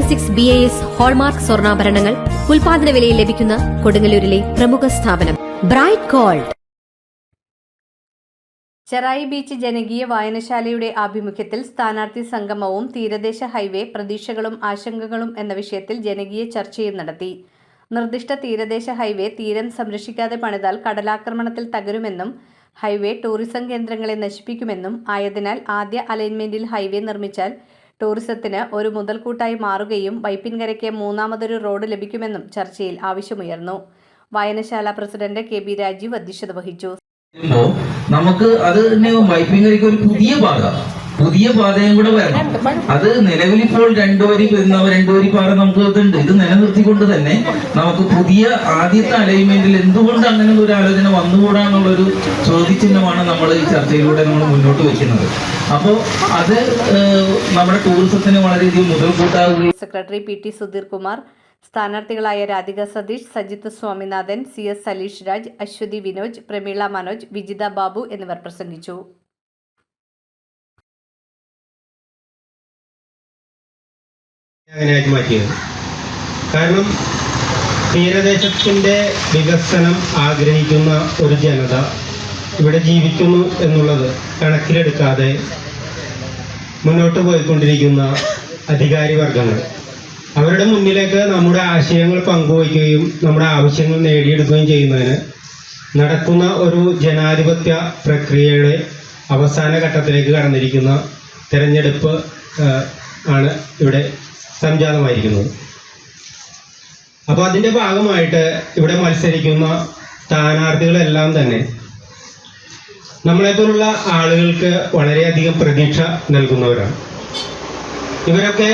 Six B A S hallmark സ്വർണാഭരണങ്ങൾ ഉൽപാദന വിലയിൽ ലഭിക്കുന്ന കൊടുങ്ങല്ലൂരിലെ പ്രമുഖ സ്ഥാപനം. Bright gold. ചെറായി ബീച്ച് ജനകീയ വായനശാലയുടെ ആഭിമുഖ്യത്തിൽ സ്ഥാനാർത്ഥി സംഗമവും തീരദേശ ഹൈവേ പ്രതീക്ഷകളും ആശങ്കകളും എന്ന വിഷയത്തിൽ ജനകീയ ചർച്ചയും നടത്തി. നിർദ്ദിഷ്ട തീരദേശ ഹൈവേ തീരം സംരക്ഷിക്കാതെ പണിതാൽ കടലാക്രമണത്തിൽ തകരുമെന്നും ഹൈവേ ടൂറിസം കേന്ദ്രങ്ങളെ നശിപ്പിക്കുമെന്നും ആയതിനാൽ ആദ്യ അലൈൻമെന്റിൽ ഹൈവേ നിർമ്മിച്ചാൽ ടൂറിസത്തിന് ഒരു മുതൽക്കൂട്ടായി മാറുകയും വൈപ്പിൻകരയ്ക്ക് മൂന്നാമതൊരു റോഡ് ലഭിക്കുമെന്നും ചർച്ചയിൽ ആവശ്യമുയർന്നു. വായനശാല പ്രസിഡന്റ് കെ ബി രാജീവ് അധ്യക്ഷത വഹിച്ചു. നമുക്ക് അത് തന്നെ വൈപ്പിങ്ങരയ്ക്ക് ഒരു പുതിയ പാത പുതിയ പാതയും കൂടെ വരണം. അത് നിലവിലിപ്പോൾ രണ്ടുവരി രണ്ടു വരി വരുന്നവ രണ്ടു വരി പാത നമുക്ക് ഇതുണ്ട്. ഇത് നിലനിർത്തിക്കൊണ്ട് തന്നെ നമുക്ക് പുതിയ ആദ്യത്തെ അലൈൻമെന്റിൽ എന്തുകൊണ്ട് അങ്ങനെ ഒരു ആലോചന വന്നുകൂടാന്നുള്ളൊരു ചോദ്യചിഹ്നമാണ് നമ്മൾ ഈ ചർച്ചയിലൂടെ നമ്മൾ മുന്നോട്ട് വെക്കുന്നത്. അപ്പോൾ അത് നമ്മുടെ ടൂറിസത്തിന് വളരെയധികം മുതൽക്കൂട്ടാവുകയും secretary P T Sudheer Kumar സ്ഥാനാർത്ഥികളായ Radhika Satheesh Sajith Swaminathan C S Saleesh Raj Aswathy Vinoj Prameela Manoj Vijitha Babu എന്നിവർ പ്രസംഗിച്ചു. അങ്ങനെയാക്കി മാറ്റിയത്. കാരണം തീരദേശത്തിന്റെ വികസനം ആഗ്രഹിക്കുന്ന ഒരു ജനത ഇവിടെ ജീവിക്കുന്നു എന്നുള്ളത് കണക്കിലെടുക്കാതെ മുന്നോട്ട് പോയിക്കൊണ്ടിരിക്കുന്ന അധികാരി വർഗങ്ങൾ അവരുടെ മുന്നിലേക്ക് നമ്മുടെ ആശയങ്ങൾ പങ്കുവയ്ക്കുകയും നമ്മുടെ ആവശ്യങ്ങൾ നേടിയെടുക്കുകയും ചെയ്യുന്നതിന് നടക്കുന്ന ഒരു ജനാധിപത്യ പ്രക്രിയയുടെ അവസാന ഘട്ടത്തിലേക്ക് കടന്നിരിക്കുന്ന തിരഞ്ഞെടുപ്പ് ആണ് ഇവിടെ സംജാതമായിരിക്കുന്നത് അപ്പോൾ അതിന്റെ ഭാഗമായിട്ട് ഇവിടെ മത്സരിക്കുന്ന സ്ഥാനാർത്ഥികളെല്ലാം തന്നെ നമ്മളെപ്പോലുള്ള ആളുകൾക്ക് വളരെയധികം പ്രതീക്ഷ നൽകുന്നവരാണ്. ഇവരൊക്കെ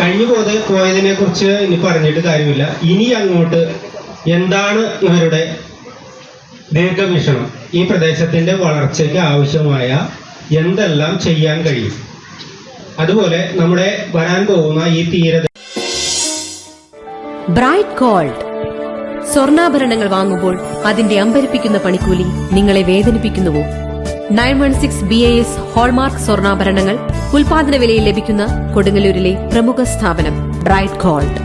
കഴിഞ്ഞു പോയത് പോയതിനെ കുറിച്ച് ഇനി പറഞ്ഞിട്ട് കാര്യമില്ല. ഇനി അങ്ങോട്ട് എന്താണ് ഇവരുടെ ദീർഘവീക്ഷണം? ഈ പ്രദേശത്തിന്റെ വളർച്ചയ്ക്ക് ആവശ്യമായ എന്തെല്ലാം ചെയ്യാൻ കഴിയും? അതുപോലെ നമ്മുടെ വരാൻ പോകുന്ന ഈ തീര ബ്രൈറ്റ് ഗോൾഡ് സ്വർണാഭരണങ്ങൾ വാങ്ങുമ്പോൾ അതിന്റെ അമ്പരിപ്പിക്കുന്ന പണിക്കൂലി നിങ്ങളെ വേദനിപ്പിക്കുന്നുവോ? Nine one six B A S hallmark സ്വർണാഭരണങ്ങൾ ഉൽപാദന വിലയിൽ ലഭിക്കുന്ന കൊടുങ്ങല്ലൂരിലെ പ്രമുഖ സ്ഥാപനം ബ്രൈറ്റ് ഗോൾഡ്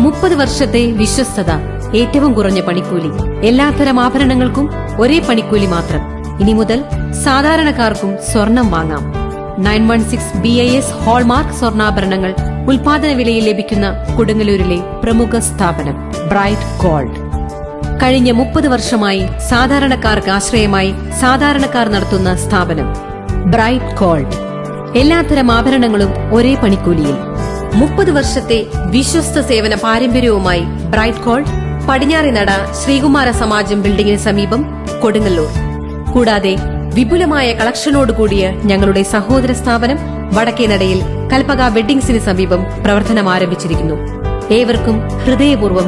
മുപ്പത് വർഷത്തെ വിശ്വസ്തത ഏറ്റവും കുറഞ്ഞ പണിക്കൂലി. എല്ലാത്തരം ആഭരണങ്ങൾക്കും ഒരേ പണിക്കൂലി മാത്രം. ഇനി മുതൽ സാധാരണക്കാർക്കും സ്വർണം വാങ്ങാം. Nine one six B I S hallmark സ്വർണാഭരണങ്ങൾ ഉൽപാദന വിലയിൽ ലഭിക്കുന്ന കൊടുങ്ങല്ലൂരിലെ പ്രമുഖ സ്ഥാപനം ബ്രൈറ്റ് ഗോൾഡ്. കഴിഞ്ഞ മുപ്പത് വർഷമായി സാധാരണക്കാർക്ക് ആശ്രയമായി സാധാരണക്കാർ നടത്തുന്ന സ്ഥാപനം ബ്രൈറ്റ് ഗോൾഡ്. എല്ലാത്തരം ആഭരണങ്ങളും ഒരേ പണിക്കൂലിയിൽ. മുപ്പത് വർഷത്തെ വിശ്വസ്ത സേവന പാരമ്പര്യവുമായി ബ്രൈറ്റ് ഗോൾഡ് പടിഞ്ഞാറിനട ശ്രീകുമാര സമാജം ബിൽഡിംഗിന് സമീപം കൊടുങ്ങല്ലൂർ. കൂടാതെ വിപുലമായ കളക്ഷനോടുകൂടിയ ഞങ്ങളുടെ സഹോദര സ്ഥാപനം വടക്കേനടയിൽ കൽപ്പക വെഡ്ഡിംഗ്സിന് സമീപം പ്രവർത്തനം ആരംഭിച്ചിരിക്കുന്നു ഏവർക്കും ഹൃദയപൂർവം